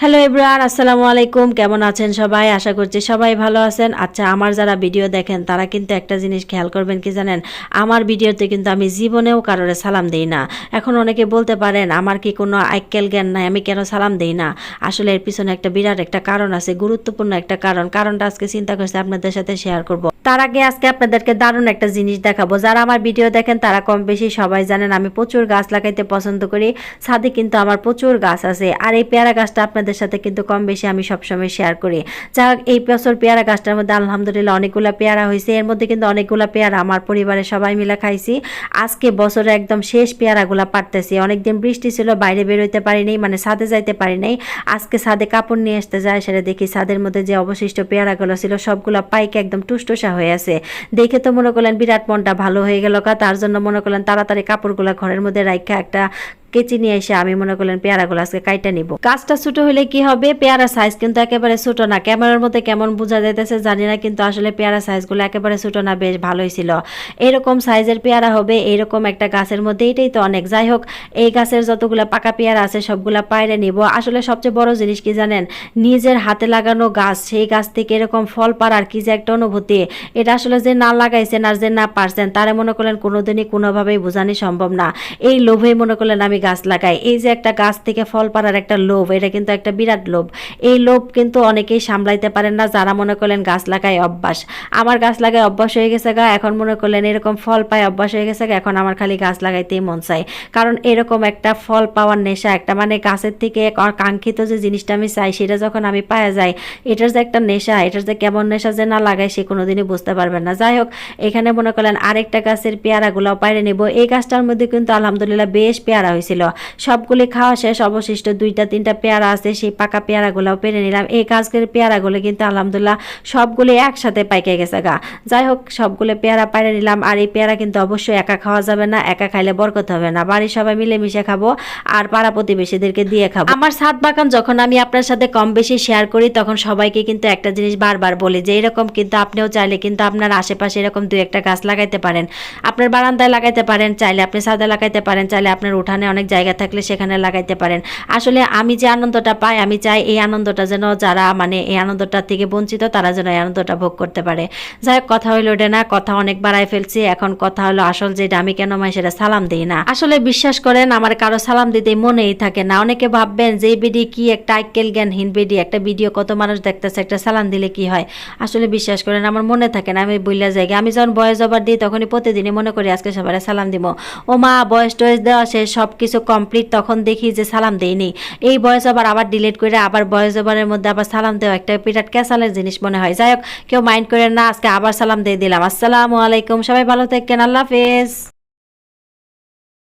Hello এব্রান আসসালামু আলাইকুম। কেমন আছেন সবাই? আশা করছি সবাই ভালো আছেন। আচ্ছা আমার যারা ভিডিও দেখেন, তারা কিন্তু একটা জিনিস খেয়াল করবেন কি জানেন? আমার ভিডিওতে কিন্তু আমি জীবনেও কারোর সালাম দেই না। এখন অনেকে বলতে পারেন, আমার কি কোনো আইক্যাল জ্ঞান নাই? আমি কেন সালাম দেই না? আসলে এর পিছনে একটা বিরাট একটা কারণ আছে, গুরুত্বপূর্ণ একটা কারণ। কারণটা আজকে চিন্তা করছে আপনাদের সাথে শেয়ার করব। তার আগে আজকে আপনাদেরকে দারুণ একটা জিনিস দেখাবো। যারা আমার ভিডিও দেখেন, তারা কম বেশি সবাই জানেন আমি প্রচুর গাছ লাগাইতে পছন্দ করি। ছাদে কিন্তু আমার প্রচুর গাছ আছে। আর এই পেয়ারা গাছটা আপনাদের সাথে কিন্তু কম বেশি আমি সবসময় শেয়ার করি। যা এই বছর পেয়ারা গাছটার মধ্যে আলহামদুলিল্লাহ অনেকগুলো পেয়ারা হয়েছে। এর মধ্যে কিন্তু অনেকগুলো পেয়ারা আমার পরিবারের সবাই মিলে খাইছি। আজকে বছরে একদম শেষ পেয়ারাগুলা পারতেছি। অনেকদিন বৃষ্টি ছিল, বাইরে বেরোইতে পারিনি মানে ছাদে যাইতে পারি নাই আজকে ছাদে কাপড় নিয়ে আসতে যায়, সেটা দেখি ছাদের মধ্যে যে অবশিষ্ট পেয়ারাগুলো ছিল, সবগুলো পাইকে একদম টুসটুসা হয়ে আছে। দেখে তো মনে করলেন বিরাট মনটা ভালো হয়ে গেল কা, তার জন্য মনে করলেন তাড়াতাড়ি কাপড়গুলো ঘরের মধ্যে রাখা একটা কেচি নিয়ে এসে আমি মনে করলেন পেয়ারাগুলো আজকে কাইটা নিব। গাছটা ছোট হলে কি হবে? পেয়ারা সাইজ কিন্তু একেবারে ছোট না। ক্যামেরার মধ্যে কেমন বোঝা যাইতেছে জানি না, কিন্তু আসলে পেয়ারা সাইজগুলো একেবারে ছোট না, বেশ ভালোই ছিল। এরকম সাইজের পেয়ারা হবে এইরকম একটা গাছের মধ্যে, এটাই তো অনেক। যাই হোক, এই গাছের যতগুলো পাকা পেয়ারা আছে, সবগুলা পায়রে নিব। আসলে সবচেয়ে বড় জিনিস কি জানেন? নিজের হাতে লাগানো গাছ, সেই গাছ থেকে এরকম ফল পাড়ার কি যে একটা অনুভূতি। এটা আসলে যে না লাগাইছেন আর যে না পারছেন, তারা মনে করলেন কোনোদিনই কোনোভাবেই বোঝানি সম্ভব না। এই লোভেই মনে করলেন আমি গাছ লাগাই। এই যে একটা গাছ থেকে ফল পাড়ার একটা লোভ, এটা কিন্তু একটা বিরাট লোভ। এই লোভ কিন্তু অনেকেই সামলাইতে পারেন না যারা মনে করলেন গাছ লাগাই অভ্যাস। আমার গাছ লাগাই অভ্যাস হয়ে গেছে গা, এখন মনে করলেন এরকম ফল পায় অভ্যাস হয়ে গেছে এখন আমার খালি গাছ লাগাইতেই মন চাই কারণ এরকম একটা ফল পাওয়ার নেশা একটা মানে গাছের থেকে কাঙ্ক্ষিত যে জিনিসটা আমি চাই, সেটা যখন আমি পাওয়া যায় এটার যে একটা নেশা, এটার যে কেমন নেশা যে না লাগাই, সে কোনোদিনই বুঝতে পারবেন না। যাই হোক, এখানে মনে করলেন আরেকটা গাছের পেয়ারাগুলো পাইরে নেব। এই গাছটার মধ্যে কিন্তু আলহামদুলিল্লাহ বেশ পেয়ারা হয়েছিল। সবগুলি খাওয়া শেষ, অবশিষ্ট দুইটা, তিনটা পেয়ারা আছে, সেই পাকা পেয়ারাগুলোও পেরে নিলাম। এই গাছের পেয়ারাগুলো কিন্তু আলহামদুলিল্লাহ সবগুলি একসাথে পাইকে গেছে গা। যাই হোক, সবগুলো পেয়ারা পাইরে নিলাম। আর এই পেয়ারা কিন্তু অবশ্যই একা খাওয়া যাবে না, একা খাইলে বরকত হবে না। বাড়ির সবাই মিলেমিশে খাব, আর পাড়া প্রতিবেশীদেরকে দিয়ে খাব। আমার ছাদ বাগান যখন আমি আপনার সাথে কম বেশি শেয়ার করি, তখন সবাইকে কিন্তু একটা জিনিস বারবার বলি যে, এরকম কিন্তু আপনিও চাইলে কিন্তু আপনার আশেপাশে এরকম দুই একটা গাছ লাগাইতে পারেন। আপনার বারান্দায় লাগাইতে পারেন, চাইলে আপনি ছাদে লাগাইতে পারেন, চাইলে আপনার উঠানে অনেক জায়গা থাকলে সেখানে লাগাইতে পারেন। আসলে আমি যে আনন্দটা পাই, আমি চাই এই আনন্দটা যেন যারা মানে এই আনন্দটা থেকে বঞ্চিত, তারা যেন এই আনন্দটা ভোগ করতে পারে। যাই হোক, কথা হইল ওটা না, কথা অনেক বাড়াই ফেলছি। এখন কথা হলো আসল যেটা, আমি কেন মাই সেটা সালাম দিই না। আসলে বিশ্বাস করেন, আমার কারও সালাম দিতে মনেই থাকে না। অনেকে ভাববেন যে বিডি কি একটা আইকেল জ্ঞানহীন বিডি, একটা ভিডিও কত মানুষ দেখতেছে, একটা সালাম দিলে কি হয়? আসলে বিশ্বাস করেন, আমার মনে থাকে না আমি বইলা যাই আমি যখন বয়স জবার দিই তখনই প্রতিদিনই মনে করি আজকে সবাই সালাম দিব ও মা, বয়স টয়স দেওয়া শেষ সব কিছু কমপ্লিট তখন দেখি যে সালাম দেইনি। এই বয়স আবার আবার ডিলিট করে আবার বয়স জবারের মধ্যে আবার সালাম দেওয়া একটা বিরাট ক্যাসালের জিনিস মনে হয়। যাই হোক, কেউ মাইন্ড করে না, আজকে আবার সালাম দিয়ে দিলাম। আসসালামু আলাইকুম, সবাই ভালো থাকেন, আল্লাহ হাফেজ।